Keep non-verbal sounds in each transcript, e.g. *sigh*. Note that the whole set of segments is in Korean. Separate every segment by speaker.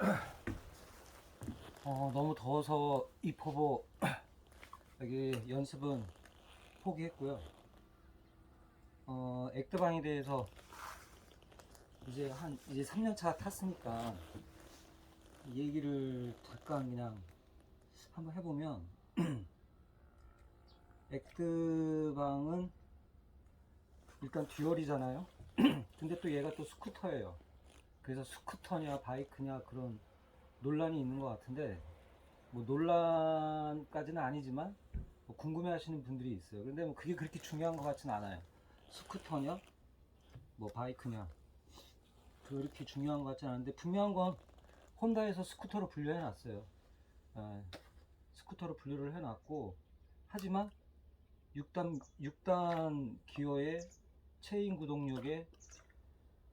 Speaker 1: *clears throat* 어, 너무 더워서 이 포보 *clears throat* 여기 연습은 포기했고요. 어, 액드방에 대해서 이제 한 이제 3년 차 탔으니까 이 얘기를 잠깐 그냥 한번 해보면 *clears throat* 액드방은 일단 듀얼이잖아요. 근데 또 얘가 또 스쿠터예요. 그래서 스쿠터냐 바이크냐 그런 논란이 있는 것 같은데 뭐 논란까지는 아니지만 뭐 궁금해하시는 분들이 있어요. 근데 뭐 그게 그렇게 중요한 것 같지는 않아요. 스쿠터냐 뭐 바이크냐 그렇게 중요한 것 같지는 않은데 분명한 건 혼다에서 스쿠터로 분류해 놨어요. 예, 스쿠터로 분류를 해놨고 하지만 6단 6단 기어에 체인 구동력에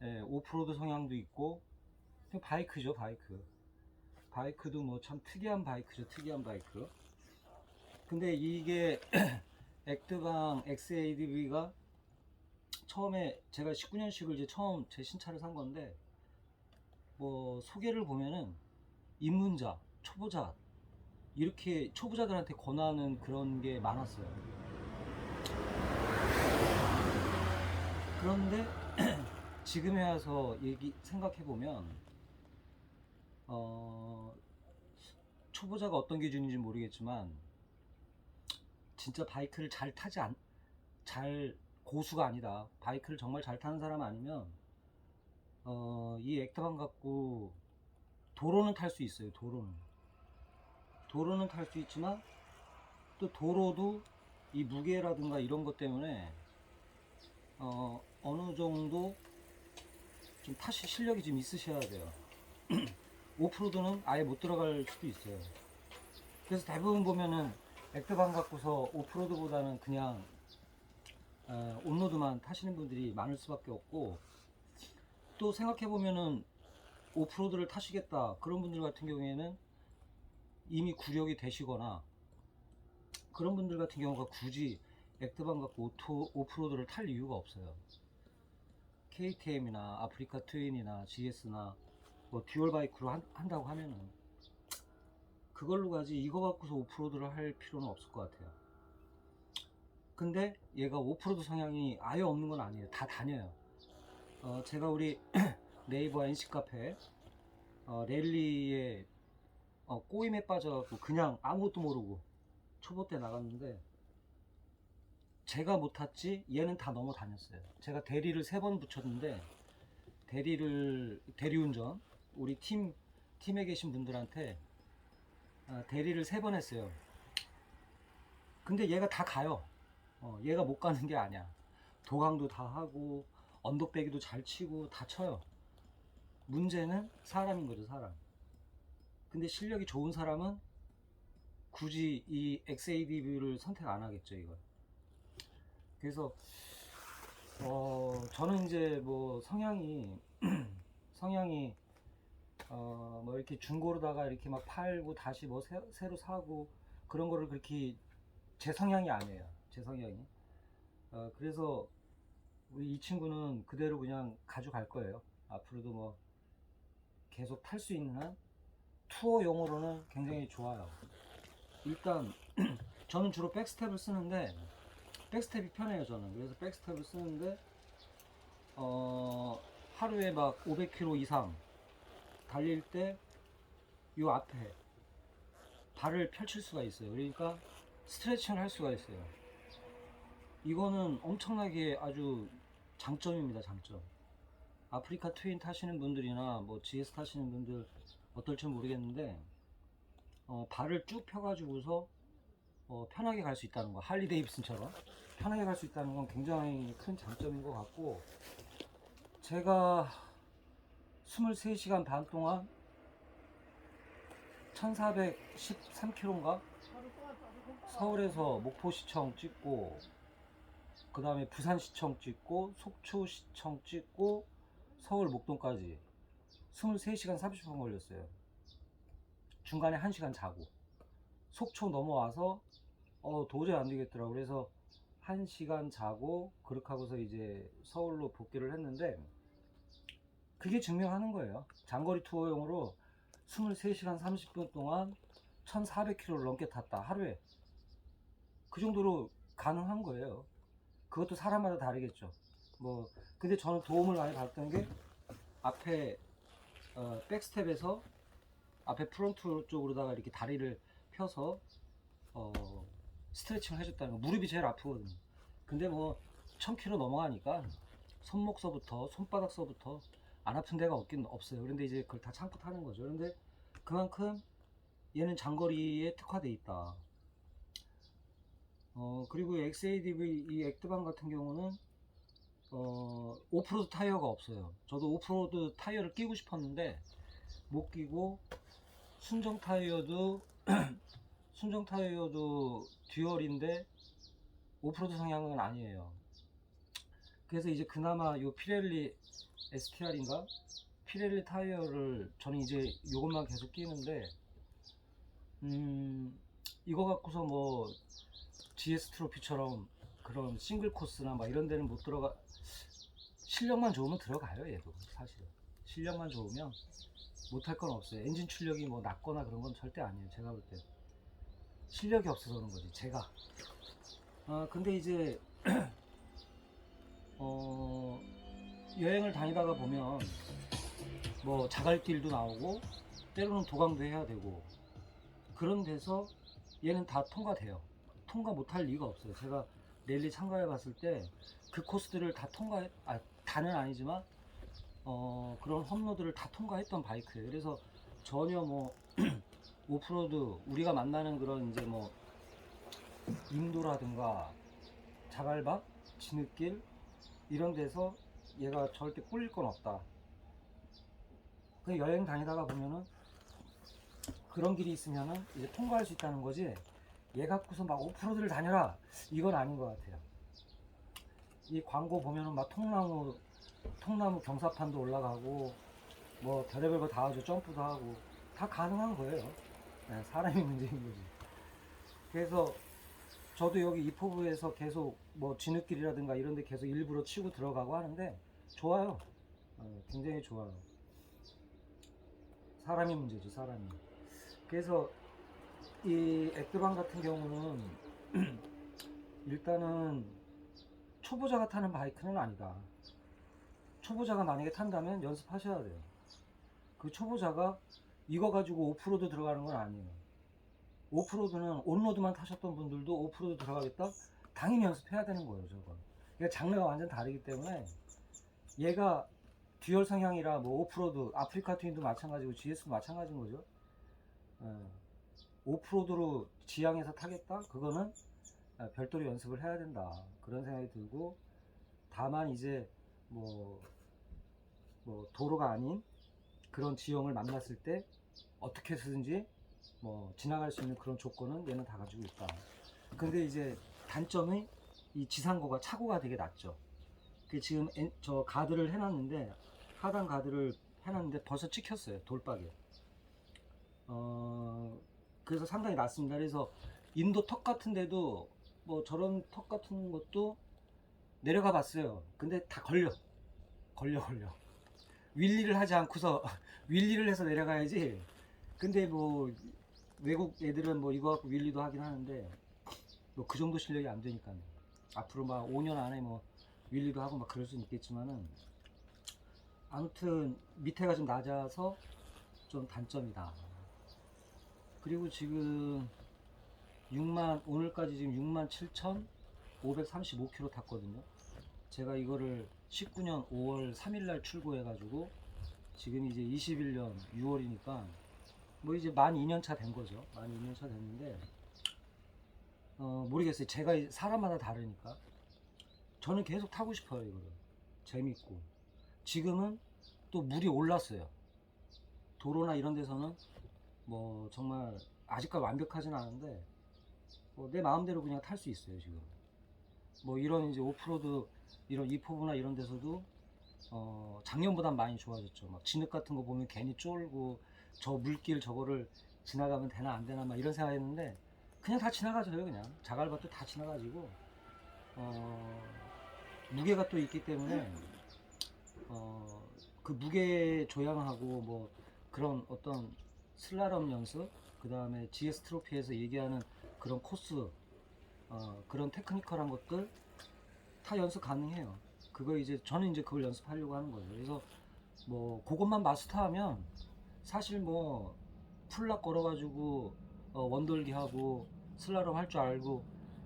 Speaker 1: 예, 오프로드 성향도 있고 바이크죠 바이크. 바이크도 뭐 참 특이한 바이크죠 특이한 바이크. 근데 이게 *clears throat* 액드방 XADV가 처음에 제가 19년식을 이제 처음 제 신차를 산 건데 뭐 소개를 보면은 입문자 초보자 이렇게 초보자들한테 권하는 그런 게 많았어요. 그런데 지금에 와서 얘기 생각해 보면 어 초보자가 어떤 기준인지 모르겠지만 진짜 바이크를 잘 타지 않, 잘 고수가 아니다. 바이크를 정말 잘 타는 사람 아니면 어, 이 액터방 갖고 도로는 탈 수 있어요. 도로는 도로는 탈 수 있지만 또 도로도 이 무게라든가 이런 것 때문에 어, 어느 정도 좀 타실 실력이 좀 있으셔야 돼요. *clears throat* 오프로드는 아예 못 들어갈 수도 있어요. 그래서 대부분 보면은 액트방 갖고서 오프로드보다는 그냥 어, 온로드만 타시는 분들이 많을 수밖에 없고 또 생각해 보면은 오프로드를 타시겠다 그런 분들 같은 경우에는 이미 구력이 되시거나 그런 분들 같은 경우가 굳이 액트방 갖고 오토, 오프로드를 탈 이유가 없어요. KTM이나 아프리카 트윈이나 GS나 뭐 듀얼 바이크로 한, 한다고 하면은 그걸로 가지 이거 갖고서 오프로드를 할 필요는 없을 것 같아요. 근데 얘가 오프로드 성향이 아예 없는 건 아니에요. 다 다녀요. 어, 제가 우리 *clears throat* 네이버 NC 카페 어, 랠리에 어, 꼬임에 빠져갖고 그냥 아무것도 모르고 초보 때 나갔는데 제가 못 탔지 얘는 다 넘어 다녔어요. 제가 대리를 세 번 붙였는데 대리를 대리운전 우리 팀 팀에 계신 분들한테 아, 대리를 세 번 했어요. 근데 얘가 다 가요. 어, 얘가 못 가는 게 아니야. 도강도 다 하고 언덕배기도 잘 치고 다 쳐요. 문제는 사람인 거죠, 사람. 근데 실력이 좋은 사람은 굳이 이 XADV를 선택 안 하겠죠, 이걸. 그래서 어, 저는 이제 뭐 성향이 *clears throat* 성향이 어, 뭐 이렇게 중고로다가 이렇게 막 팔고 다시 뭐 새, 새로 사고 그런 거를 그렇게 제 성향이 아니에요. 제 성향이. 어, 그래서 우리 이 친구는 그대로 그냥 가져갈 거예요. 앞으로도 뭐 계속 탈 수 있는 한 투어용으로는 굉장히 좋아요. 일단 *clears throat* 저는 주로 백스텝을 쓰는데 백스텝이 편해요 저는. 그래서 백스텝을 쓰는데 어, 하루에 막 500km 이상 달릴 때요 앞에 발을 펼칠 수가 있어요. 그러니까 스트레칭을 할 수가 있어요. 이거는 엄청나게 아주 장점입니다. 장점. 아프리카 트윈 타시는 분들이나 뭐 GS 타시는 분들 어떨지 모르겠는데 어, 발을 쭉 펴가지고서 어, 편하게 갈 수 있다는 거 할리 데이비슨처럼 편하게 갈 수 있다는 건 굉장히 큰 장점인 것 같고 제가 23시간 반 동안 1413km인가? 서울에서 목포시청 찍고 그 다음에 부산시청 찍고 속초시청 찍고 서울 목동까지 23시간 30분 걸렸어요. 중간에 1시간 자고. 속초 넘어와서 어 도저히 안 되겠더라고. 그래서 1시간 자고 그렇게 하고서 이제 서울로 복귀를 했는데 그게 증명하는 거예요. 장거리 투어용으로 23시간 30분 동안 1400km를 넘게 탔다 하루에. 그 정도로 가능한 거예요. 그것도 사람마다 다르겠죠. 뭐 근데 저는 도움을 많이 받았던 게 앞에 어, 백스텝에서 앞에 프론트 쪽으로다가 이렇게 다리를 펴서 어, 스트레칭을 해줬다는 거. 무릎이 제일 아프거든요. 근데 뭐 1000km 넘어가니까 손목서부터 손바닥서부터 안 아픈 데가 없긴 없어요. 그런데 이제 그걸 다 참고 타는 거죠. 그런데 그만큼 얘는 장거리에 특화돼 있다. 어 그리고 XADV 이 액트방 같은 경우는 어 오프로드 타이어가 없어요. 저도 오프로드 타이어를 끼고 싶었는데 못 끼고 순정 타이어도 *clears throat* 순정 타이어도 듀얼인데 오프로드 성향은 아니에요. 그래서 이제 그나마 요 피렐리 STR인가? 피렐리 타이어를 저는 이제 요것만 계속 끼는데 음 이거 갖고서 뭐 GS 트로피처럼 그런 싱글 코스나 막 이런 데는 못 들어가 실력만 좋으면 들어가요 얘도 사실 실력만 좋으면 못할 건 없어요. 엔진 출력이 뭐 낮거나 그런 건 절대 아니에요 제가 볼때 실력이 없어서 그런 거지 제가. 아 근데 이제 *clears throat* 어 여행을 다니다가 보면 뭐 자갈길도 나오고 때로는 도강도 해야 되고 그런 데서 얘는 다 통과돼요. 통과 못할 리가 없어요. 제가 랠리 참가해 봤을 때 그 코스들을 다 통과해 아 다는 아니지만 어 그런 험로드를 다 통과했던 바이크예요. 그래서 전혀 뭐 *clears throat* 오프로드 우리가 만나는 그런 이제 뭐 인도라든가 자갈밭, 진흙길 이런 데서 얘가 절대 꿀릴 건 없다. 그 여행 다니다가 보면은 그런 길이 있으면은 이제 통과할 수 있다는 거지. 얘 갖고서 막 오프로드를 다녀라 이건 아닌 것 같아요. 이 광고 보면은 막 통나무 통나무 경사판도 올라가고 뭐 별의별 거 다 하죠 점프도 하고 다 가능한 거예요. 네, 사람이 문제인 거지. 그래서 저도 여기 이포부에서 계속 뭐 진흙길이라든가 이런 데 계속 일부러 치고 들어가고 하는데 좋아요. 어, 굉장히 좋아요. 사람이 문제지, 사람이. 그래서 이 액드방 같은 경우는 *clears throat* 일단은 초보자가 타는 바이크는 아니다. 초보자가 만약에 탄다면 연습하셔야 돼요. 그 초보자가 이거 가지고 오프로드 들어가는 건 아니에요. 오프로드는 온로드만 타셨던 분들도 오프로드 들어가겠다? 당연히 연습해야 되는 거예요, 저거. 그러니까 장르가 완전 다르기 때문에 얘가 듀얼 성향이라 뭐 오프로드, 아프리카 트윈도 마찬가지고 GS도 마찬가지인 거죠. 예. 오프로드로 지향해서 타겠다? 그거는 아, 별도로 연습을 해야 된다. 그런 생각이 들고 다만 이제 뭐, 뭐 도로가 아닌 그런 지형을 만났을 때 어떻게 해서든지 뭐 지나갈 수 있는 그런 조건은 얘는 다 가지고 있다. 근데 이제 단점이 이 지상고가 차고가 되게 낮죠. 그 지금 엔- 저 가드를 해놨는데 하단 가드를 해놨는데 벌써 찍혔어요 돌박에. 어 그래서 상당히 낮습니다. 그래서 인도 턱 같은데도 뭐 저런 턱 같은 것도 내려가 봤어요. 근데 다 걸려, 걸려 걸려. *laughs* 윌리를 하지 않고서 *laughs* 윌리를 해서 내려가야지. 근데 뭐 외국 애들은 뭐 이거 갖고 윌리도 하긴 하는데 뭐 그 정도 실력이 안 되니까요. 앞으로 막 5년 안에 뭐 윌리도 하고 막 그럴 수는 있겠지만은 아무튼 밑에가 좀 낮아서 좀 단점이다. 그리고 지금 6만 오늘까지 지금 6만 7,535km 탔거든요. 제가 이거를 19년 5월 3일 날 출고해 가지고 지금 이제 21년 6월이니까 뭐 이제 만 2년 차 된 거죠. 만 2년 차 됐는데 어 모르겠어요. 제가 이- 사람마다 다르니까 저는 계속 타고 싶어요 이거를 재밌고 지금은 또 물이 올랐어요. 도로나 이런 데서는 뭐 정말 아직까지 완벽하진 않은데 뭐 내 마음대로 그냥 탈 수 있어요 지금. 뭐 이런 이제 오프로드 이런 이포브나 이런 데서도 어 작년보단 많이 좋아졌죠. 막 진흙 같은 거 보면 괜히 쫄고 저 물길 저거를 지나가면 되나 안 되나 막 이런 생각했는데 그냥 다 지나가져요 그냥 자갈밭도 다 지나가지고 어 무게가 또 있기 때문에 어 그 무게 조향하고 뭐 그런 어떤 슬라럼 연습, 그 다음에 GS 트로피에서 얘기하는 그런 코스, 어, 그런 테크니컬한 것들 다 연습 가능해요. 그거 이제 저는 이제 그걸 연습하려고 하는 거예요. 그래서 뭐 그것만 마스터하면 사실 뭐 풀락 걸어가지고 어, 원돌기 하고 슬라럼 할줄 알고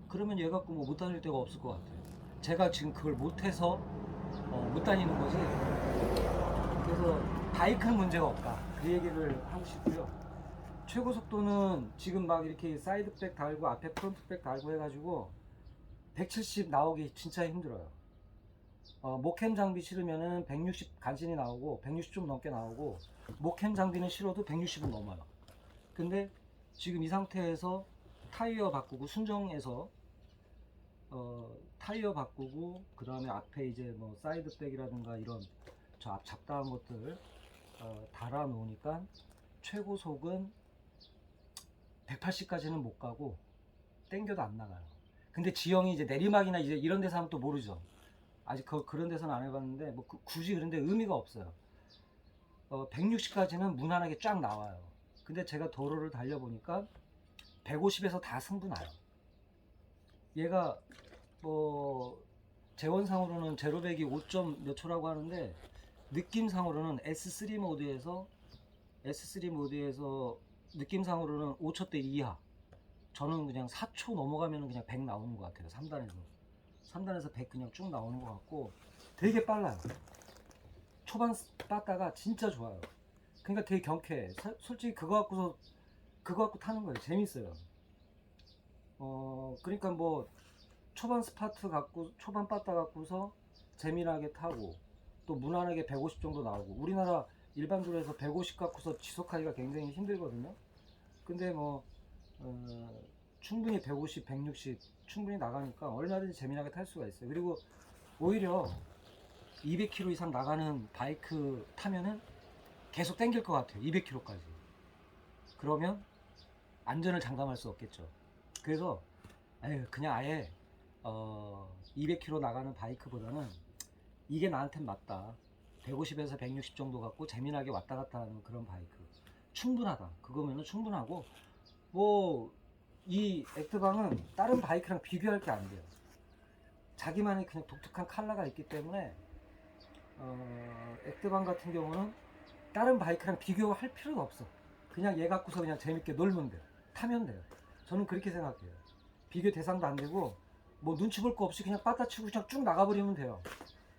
Speaker 1: 그러면 얘 갖고 뭐 못 다닐 데가 없을 것 같아요. 제가 지금 그걸 못해서 어, 못 다니는 거지. 그래서 바이크는 문제가 없다. 그 얘기를 하고 싶고요. 최고 속도는 지금 막 이렇게 사이드백 달고 앞에 프론트백 달고 해가지고 170 나오기 진짜 힘들어요. 어, 목캠 장비 실으면은 160 간신히 나오고 160 좀 넘게 나오고 목캠 장비는 실어도 160은 넘어요. 근데 지금 이 상태에서 타이어 바꾸고 순정에서 어, 타이어 바꾸고 그 다음에 앞에 이제 뭐 사이드백이라든가 이런 저 앞 잡다한 것들 어, 달아 놓으니까 최고 속은 180까지는 못 가고 땡겨도 안 나가요. 근데 지형이 이제 내리막이나 이제 이런 데서 하면 또 모르죠. 아직 그, 그런 데서는 안 해봤는데 뭐 그- 굳이 그런데 의미가 없어요. 어, 160까지는 무난하게 쫙 나와요. 근데 제가 도로를 달려보니까 150에서 다 승부나요. 얘가 뭐 재원상으로는 제로백이 5점 몇 초라고 하는데 느낌상으로는 S3 모드에서 S3 모드에서 느낌상으로는 5초대 이하. 저는 그냥 4초 넘어가면 그냥 100 나오는 것 같아요. 3단에서. 3단에서 100 그냥 쭉 나오는 것 같고 되게 빨라요. 초반 빠따가 진짜 좋아요. 그러니까 되게 경쾌해. 사- 솔직히 그거 갖고서 그거 갖고 타는 거예요. 재밌어요. 어, 그러니까 뭐 초반 스파트 갖고 초반 빠따 갖고서 재미나게 타고 또 무난하게 150 정도 나오고 우리나라 일반 도로에서 150 갖고서 지속하기가 굉장히 힘들거든요. 근데 뭐 어, 충분히 150, 160 충분히 나가니까 얼마든지 재미나게 탈 수가 있어요. 그리고 오히려 200km 이상 나가는 바이크 타면은 계속 땡길 것 같아요. 200km까지. 그러면 안전을 장담할 수 없겠죠. 그래서 그냥 아예 어, 200km 나가는 바이크보다는 이게 나한텐 맞다. 150에서 160 정도 갖고 재미나게 왔다 갔다 하는 그런 바이크. 충분하다. 그거면은 충분하고 뭐 이 액트방은 다른 바이크랑 비교할 게 안 돼요. 자기만의 그냥 독특한 컬러가 있기 때문에 어, 액트방 같은 경우는 다른 바이크랑 비교할 필요가 없어. 그냥 얘 갖고서 그냥 재밌게 놀면 돼요. 타면 돼요. 저는 그렇게 생각해요. 비교 대상도 안 되고 뭐 눈치 볼 거 없이 그냥 빠따치고 그냥 쭉 나가버리면 돼요.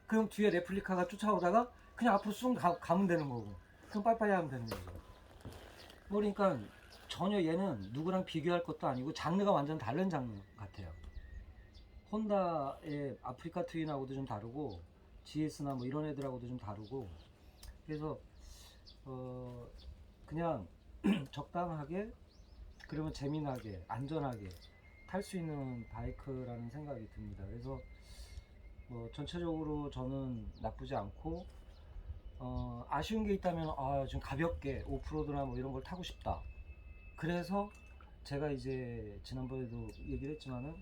Speaker 1: 그럼 뒤에 레플리카가 쫓아오다가 그냥 앞으로 쑥 가, 가면 되는 거고 그럼 빠이빠이 하면 되는 거죠. 뭐 그러니까 전혀 얘는 누구랑 비교할 것도 아니고 장르가 완전 다른 장르 같아요. 혼다의 아프리카 트윈하고도 좀 다르고 GS나 뭐 이런 애들하고도 좀 다르고 그래서 어 그냥 *clears throat* 적당하게 그러면 재미나게 안전하게 탈 수 있는 바이크라는 생각이 듭니다. 그래서 뭐 전체적으로 저는 나쁘지 않고 어 아쉬운 게 있다면 아 좀 가볍게 오프로드나 뭐 이런 걸 타고 싶다. 그래서 제가 이제 지난번에도 얘기를 했지만은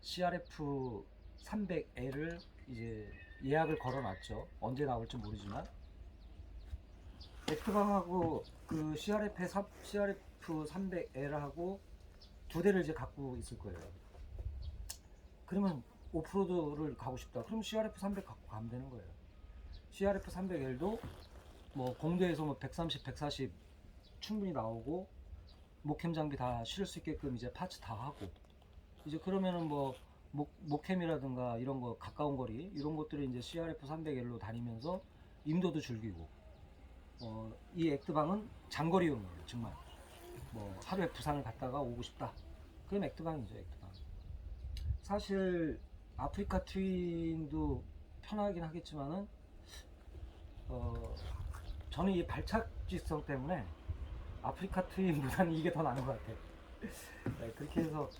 Speaker 1: CRF 300L을 이제 예약을 걸어놨죠. 언제 나올지 모르지만 액트방하고 그 CRF CRF 300L하고 두 대를 이제 갖고 있을 거예요. 그러면 오프로드를 가고 싶다. 그럼 CRF 300 갖고 가면 되는 거예요. CRF 300L도 뭐 공도에서 뭐 130, 140 충분히 나오고 목캠 장비 다 실을 수 있게끔 이제 파츠 다 하고 이제 그러면은 뭐 목, 목캠이라든가 이런 거 가까운 거리 이런 것들을 이제 CRF 300L로 다니면서 임도도 즐기고 어, 이 액트방은 장거리용이에요 정말 뭐 하루에 부산을 갔다가 오고 싶다 그럼 액트방이죠 액트방 사실 아프리카 트윈도 편하긴 하겠지만은 어, 저는 이 발착지성 때문에 아프리카 트윈보다는 이게 더 나은 것 같아요. 네, 그렇게 해서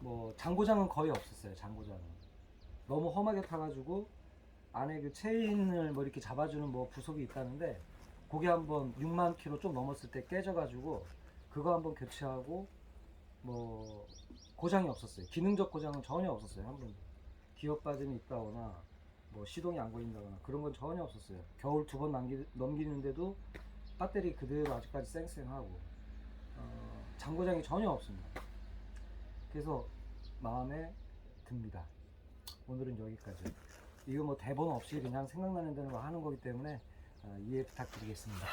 Speaker 1: 뭐 장고장은 거의 없었어요. 장고장은 너무 험하게 타가지고 안에 그 체인을 뭐 이렇게 잡아주는 뭐 부속이 있다는데 그게 한번 6만 킬로 좀 넘었을 때 깨져가지고 그거 한번 교체하고 뭐 고장이 없었어요. 기능적 고장은 전혀 없었어요. 한 번도 기업 빠짐이 있다거나 뭐 시동이 안 걸린다거나 그런 건 전혀 없었어요. 겨울 두 번 넘기는데도 배터리 그대로 아직까지 쌩쌩하고 어, 장고장이 전혀 없습니다. 그래서 마음에 듭니다. 오늘은 여기까지. 이거 뭐 대본 없이 그냥 생각나는 대로 하는 거기 때문에 어, 이해 부탁드리겠습니다.